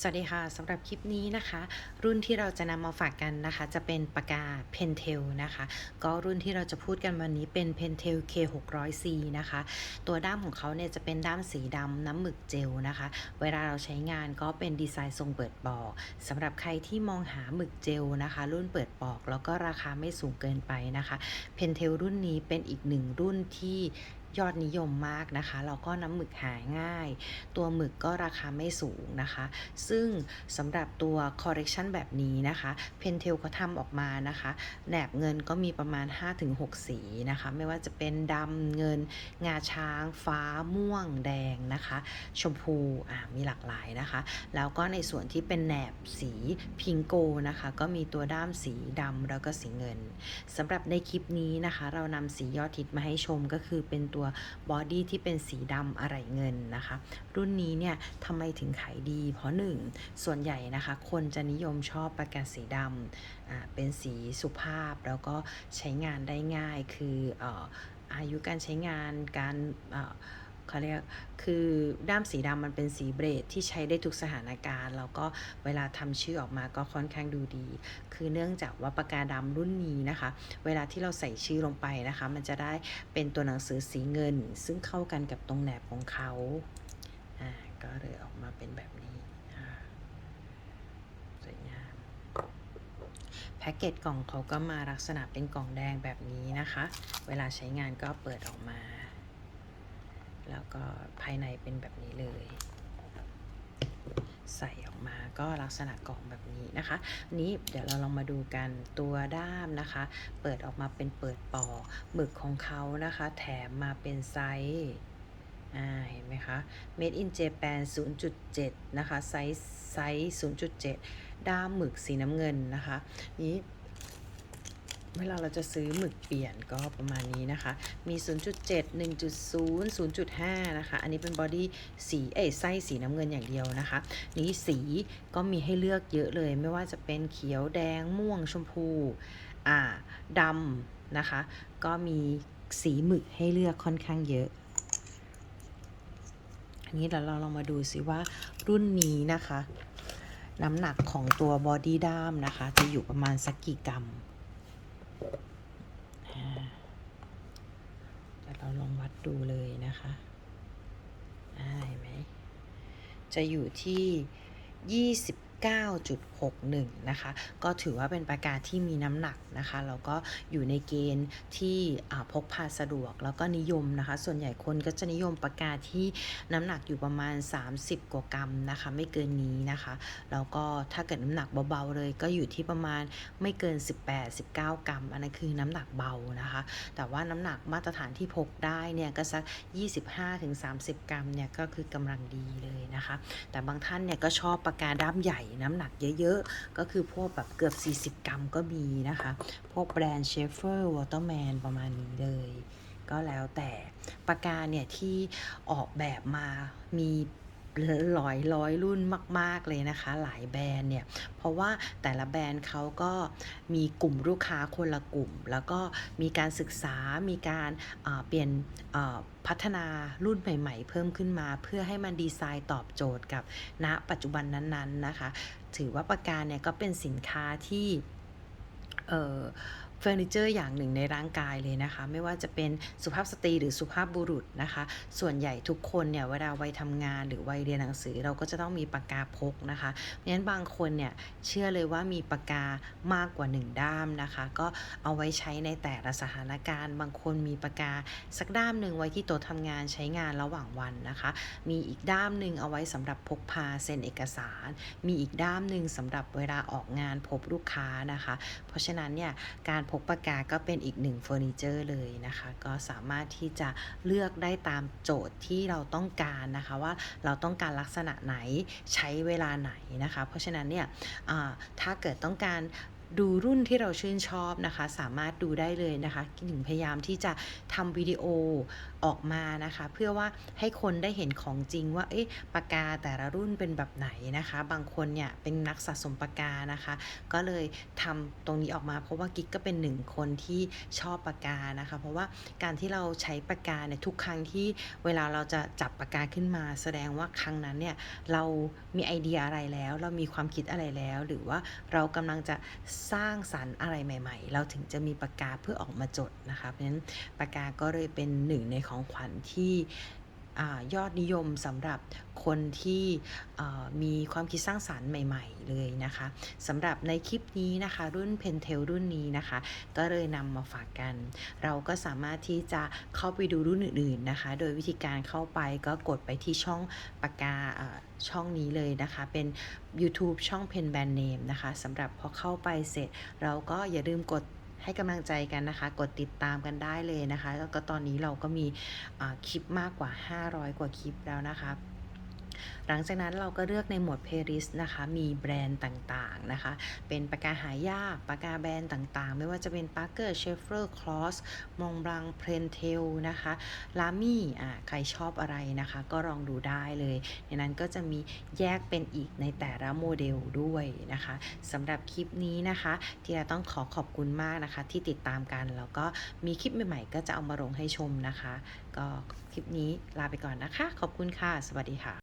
สวัสดีค่ะสำหรับคลิปนี้นะคะ รุ่นที่เราจะนำมาฝากกันนะคะ จะเป็นปากกา Pentel นะคะ ก็รุ่นที่เราจะพูดกันวันนี้เป็น Pentel K600C นะคะ ตัวด้ามของเขาเนี่ยจะเป็นด้ามสีดำน้ำหมึกเจลนะคะ เวลาเราใช้งานก็เป็นดีไซน์ทรงเปิดปอกสำหรับใครที่มองหาหมึกเจลนะคะ รุ่นเปิดปอกแล้วก็ราคาไม่สูงเกินไปนะคะ Pentel รุ่นนี้เป็นอีกหนึ่งรุ่นที่ ยอดนิยมมากนะคะ แล้วก็น้ำหมึกหาง่าย ตัวหมึกก็ราคาไม่สูงนะคะ ซึ่งสำหรับตัว correction แบบนี้นะคะ Pentel เขาทำออกมานะคะแหนบเงินก็มีประมาณ 5-6 สีนะคะ ไม่ว่าจะเป็นดำเงิน งาช้าง ฟ้าม่วง แดงนะคะ ชมพูอ่ามีหลากหลายนะคะ แล้วก็ในส่วนที่เป็นแหนบสีพิงโกนะคะ ก็มีตัวด้ามสีดำแล้วก็สีเงินสำหรับในคลิปนี้นะคะ เรานำสียอดฮิตมาให้ชมก็คือเป็นตัวบอดี้ที่เป็นสีดำอะไรเงินนะคะ รุ่นนี้เนี่ยทำไมถึงขายดี เพราะหนึ่งส่วนใหญ่นะคะ คนจะนิยมชอบปากกาสีดำเป็นสีสุภาพแล้วก็ใช้งานได้ง่ายคือออายุการใช้งานการ เขาเรียกคือด้ามสีดำมันเป็นสีเบรดที่ใช้ได้ทุกสถานการณ์แล้วก็เวลาทำชื่อออกมาก็ค่อนข้างดูดี คือเนื่องจากว่าปากกาดำรุ่นนี้นะคะ เวลาที่เราใส่ชื่อลงไปนะคะ มันจะได้เป็นตัวหนังสือสีเงิน ซึ่งเข้ากันกับตรงแหนบของเขาอ่าก็เลยออกมาเป็นแบบนี้สวยงามแพ็กเกจกล่องเขาก็มาลักษณะเป็นกล่องแดงแบบนี้นะคะ เวลาใช้งานก็เปิดออกมา แล้วก็ภายในเป็นแบบนี้เลย ใส่ออกมาก็ลักษณะกล่องแบบนี้นะคะนี้เดี๋ยวเราลองมาดูกันตัวด้ามนะคะ เปิดออกมาเป็นเปิดปอกหมึกของเขานะคะ แถมมาเป็นไซส์อ่าเห็นไหมคะ Made in Japan 0.7 นะคะ ไซส์ไซส์ 0.7 ด้ามหมึกสีน้ำเงินนะคะ นี้ เวลาเราจะซื้อหมึกเปลี่ยนก็ประมาณนี้นะคะ มี 0.7 1.0 0.5 นะคะ อันนี้เป็นบอดี้สีเอ้ไส้สีน้ำเงินอย่างเดียวนะคะ นี้สีก็มีให้เลือกเยอะเลย ไม่ว่าจะเป็นเขียวแดงม่วงชมพู อ่าดำนะคะ ก็มีสีหมึกให้เลือกค่อนข้างเยอะ อันนี้เดี๋ยวเราลองมาดูซิว่ารุ่นนี้นะคะ น้ำหนักของตัวบอดี้ด้ามนะคะ จะอยู่ประมาณสักกี่กรัม อ่เดี๋ยวเราลองวัดดูเลยนะคะได้ไหม จะอยู่ที่ยี่สิบ 9.61 นะคะ ก็ถือว่าเป็นปากกาที่มีน้ำหนักนะคะ แล้วก็อยู่ในเกณฑ์ที่พกพาสะดวก แล้วก็นิยมนะคะ ส่วนใหญ่คนก็จะนิยมปากกาที่น้ำหนักอยู่ประมาณ 30 กว่ากรัมนะคะ ไม่เกินนี้นะคะ แล้วก็ถ้าเกิดน้ำหนักเบาๆเลย ก็อยู่ที่ประมาณไม่เกิน 18-19 กรัม อันนั้นคือน้ำหนักเบานะคะ แต่ว่าน้ำหนักมาตรฐานที่พกได้เนี่ยก็สัก 25-30 กรัมเนี่ยก็คือกำลังดีเลยนะคะ แต่บางท่านเนี่ยก็ชอบปากกาด้ามใหญ่น้ำหนักเยอะๆ ก็คือพวกแบบเกือบ 40 กรัมก็มีนะคะ พวกแบรนด์เชฟเฟอร์วอเตอร์แมนประมาณนี้เลย ก็แล้วแต่ปากกาเนี่ยที่ออกแบบมามี ร้อยร้อยรุ่นมาก ๆ เลยนะคะ หลายแบรนด์เนี่ย เพราะว่าแต่ละแบรนด์เขาก็มีกลุ่มลูกค้าคนละกลุ่ม แล้วก็มีการศึกษา มีการอ่าเปลี่ยนพัฒนารุ่นใหม่ ๆ เพิ่มขึ้นมา เพื่อให้มันดีไซน์ตอบโจทย์กับณปัจจุบันนั้น ๆ นะคะ ถือว่าปากการเนี่ยก็เป็นสินค้าที่ เฟอร์นิเจอร์อย่างหนึ่งในร่างกายเลยนะคะ ไม่ว่าจะเป็นสุภาพสตรีหรือสุภาพบุรุษนะคะ ส่วนใหญ่ทุกคนเนี่ยเวลาวัยทำงานหรือวัยเรียนหนังสือเราก็จะต้องมีปากกาพกนะคะเพราะฉะนั้นบางคนเนี่ยเชื่อเลยว่ามีปากกามากกว่า 1 ด้ามนะคะ ก็เอาไว้ใช้ในแต่ละสถานการณ์ บางคนมีปากกาสักด้ามหนึ่งไว้ที่โต๊ะทำงานใช้งานระหว่างวันนะคะ มีอีกด้ามหนึ่งเอาไว้สำหรับพกพาเซ็นเอกสาร มีอีกด้ามหนึ่งสำหรับเวลาออกงานพบลูกค้านะคะ เพราะฉะนั้นเนี่ยการพกปากกาก็เป็นอีกหนึ่งเฟอร์นิเจอร์เลยนะคะ ก็สามารถที่จะเลือกได้ตามโจทย์ที่เราต้องการนะคะว่าเราต้องการลักษณะไหนใช้เวลาไหนนะคะ เพราะฉะนั้นเนี่ยถ้าเกิดต้องการ ดูรุ่นที่เราชื่นชอบนะคะ สามารถดูได้เลยนะคะหนิงพยายามที่จะทำวิดีโอออกมานะคะ เพื่อว่าให้คนได้เห็นของจริงว่าเอ๊ะปากกาแต่ละรุ่นเป็นแบบไหนนะคะ บางคนเนี่ยเป็นนักสะสมปากกานะคะ ก็เลยทำตรงนี้ออกมาเพราะว่ากิ๊กก็เป็นหนึ่งคนที่ชอบปากกานะคะ เพราะว่าการที่เราใช้ปากกาเนี่ยทุกครั้งที่เวลาเราจะจับปากกาขึ้นมา แสดงว่าครั้งนั้นเนี่ยเรามีไอเดียอะไรแล้ว เรามีความคิดอะไรแล้ว หรือว่าเรากำลังจะสร้างสรรค์อะไรใหม่ ๆ เราถึงจะมีปากกาเพื่อออกมาจดนะคะเพราะฉะนั้นปากกาก็เลยเป็นหนึ่งในของขวัญที่ อยอดนิยมสำหรับคนที่มีความคิดสร้างสารรค์ใหม่ ๆ เลยนะคะสำหรับในคลิปนี้นะคะ รุ่น Pentel รุ่นนี้นะคะ ก็เลยนำมาฝากกัน เราก็สามารถที่จะเข้าไปดูรุ่นอื่น ๆนะคะ โดยวิธีการเข้าไปก็กดไปที่ช่องปากกาช่องนี้เลยนะคะ เป็น YouTube ช่อง Pen Brand Name นะคะสำหรับพอเข้าไปเสร็จ เราก็อย่าลืมกด ให้กำลังใจกันนะคะ กดติดตามกันได้เลยนะคะ แล้วก็ตอนนี้เราก็มีคลิปมากกว่า 500 กว่าคลิปแล้วนะคะ หลังจากนั้นเราก็เลือกในหมวด playlist นะคะ มีแบรนด์ต่างๆนะคะ เป็นปากกาหายากปากกาแบรนด์ต่างๆ ไม่ว่าจะเป็น Parker Schaefer Cross Montblanc Pentel นะคะ Lamy อ่าใครชอบอะไรนะคะ ก็ลองดูได้เลย ในนั้นก็จะมีแยกเป็นอีกในแต่ละโมเดลด้วยนะคะสำหรับคลิปนี้นะคะ ที่เราต้องขอขอบคุณมากนะคะ ที่ติดตามกันแล้วก็มีคลิปใหม่ๆ ก็จะเอามาลงให้ชมนะคะ ก็คลิปนี้ลาไปก่อนนะคะ ขอบคุณค่ะ สวัสดีค่ะ